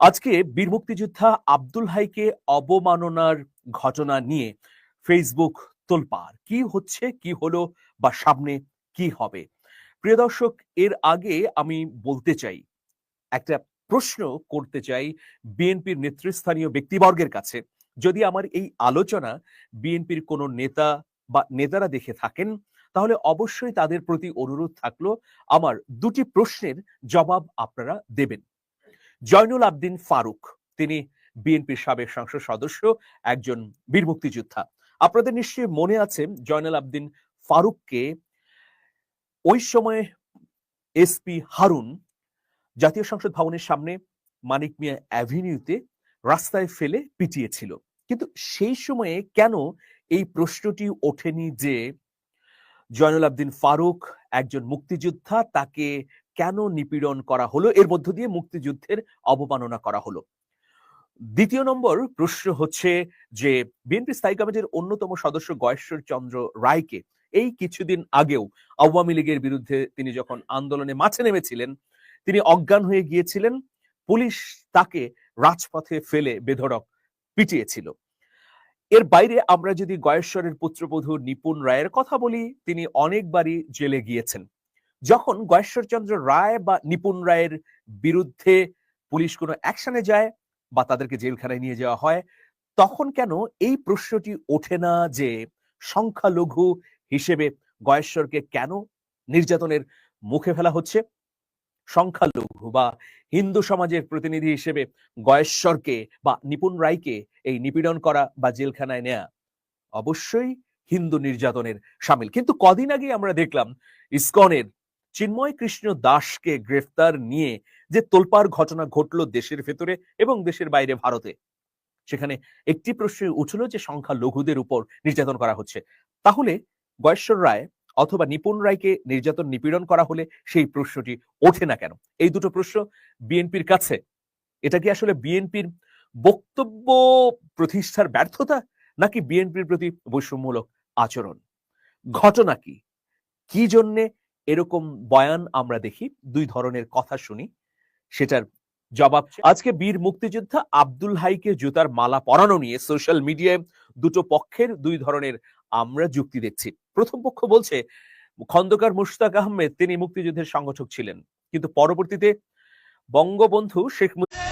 আজকে বীর মুক্তিযোদ্ধা আব্দুল হাইকে অবমাননার ঘটনা নিয়ে ফেসবুক তোলপাড়। কি হচ্ছে, কি হলো বা সামনে কি হবে? প্রিয় দর্শক, এর আগে আমি বলতে চাই, একটা প্রশ্ন করতে চাই বিএনপির নেতৃস্থানীয় ব্যক্তিবর্গের কাছে। যদি আমার এই আলোচনা বিএনপির কোনো নেতা বা নেতারা দেখে থাকেন, তাহলে অবশ্যই তাদের প্রতি অনুরোধ থাকল, আমার দুটি প্রশ্নের জবাব আপনারা দেবেন। জয়নুল আবদিন ফারুক, তিনি বিএনপির সাবেক সংসদ সদস্য, একজন বীর মুক্তিযোদ্ধা। আপনাদের নিশ্চয়ই মনে আছে, জয়নুল আবদিন ফারুককে ওই সময়ে এসপি হারুন জাতীয় সংসদ ভবনের সামনে মানিক মিয়া অ্যাভিনিউতে রাস্তায় ফেলে পিটিয়েছিল। কিন্তু সেই সময়ে কেন এই প্রশ্নটি ওঠেনি যে জয়নুল আবদিন ফারুক একজন মুক্তিযোদ্ধা, তাকে কেন নিপীড়ন করা হলো? এর মধ্য দিয়ে মুক্তিযুদ্ধের অবমাননা করা হলো। দ্বিতীয় নম্বর প্রশ্ন হচ্ছে যে, বিএনপি স্থায়ী কমিটির অন্যতম সদস্য গয়েশ্বর চন্দ্র রায়কে এই কিছুদিন আগেও আওয়ামী লীগের বিরুদ্ধে তিনি যখন আন্দোলনে মাঠে নেমেছিলেন, তিনি অজ্ঞান হয়ে গিয়েছিলেন। পুলিশ তাকে রাজপথে ফেলে বেধড়ক পিটিয়েছিল। এর বাইরে আমরা যদি গয়েশ্বরের পুত্রবধূ নিপুণ রায়ের কথা বলি, তিনি অনেকবারই জেলে গিয়েছেন। যখন গয়েশ্বরচন্দ্র রায় বা নিপুণ রায়ের বিরুদ্ধে পুলিশ কোনো অ্যাকশনে যায় বা তাদেরকে জেলখানায় নিয়ে যাওয়া হয়, তখন কেন এই প্রশ্নটি ওঠে না যে সংখ্যালঘু হিসেবে গয়েশ্বরকে কেন নির্যাতনের মুখে ফেলা হচ্ছে? সংখ্যালঘু বা হিন্দু সমাজের প্রতিনিধি হিসেবে গয়েশ্বরকে বা নিপুণ রায়কে এই নিপীড়ন করা বা জেলখানায় নেয়া অবশ্যই হিন্দু নির্যাতনের সামিল। কিন্তু কদিন আগে আমরা দেখলাম ইসকনের চিন্ময় কৃষ্ণ দাসকে গ্রেফতার নিয়ে যে তোলপার ঘটনা ঘটলো দেশের ভেতরে এবং দেশের বাইরে ভারতে, সেখানে একটি প্রশ্ন উঠল যে সংখ্যা লঘুদের উপর নির্যাতন করা হচ্ছে। তাহলে গয়েশ্বর রায় অথবা নিপুণ রায়কে নির্যাতন নিপীড়ন করা হলে সেই প্রশ্নটি ওঠে না কেন? এই দুটো প্রশ্ন বিএনপির কাছে। এটা কি আসলে বিএনপির বক্তব্য প্রতিষ্ঠার ব্যর্থতা নাকি বিএনপির প্রতি বৈষম্যমূলক আচরণ? ঘটনা কি? কি জন্যে এরকম বয়ান আমরা দেখি, দুই ধরনের কথা শুনি, সেটার জবাব আজকে বীর মুক্তিযোদ্ধা আব্দুল হাইকে জুতার মালা পরানো নিয়ে সোশ্যাল মিডিয়ায় দুটো পক্ষের দুই ধরনের আমরা যুক্তি দেখছি। প্রথম পক্ষ বলছে, খন্দকার মুশতাক আহমেদ তিনি মুক্তিযুদ্ধের সংগঠক ছিলেন, কিন্তু পরবর্তীতে বঙ্গবন্ধু শেখ মুজিব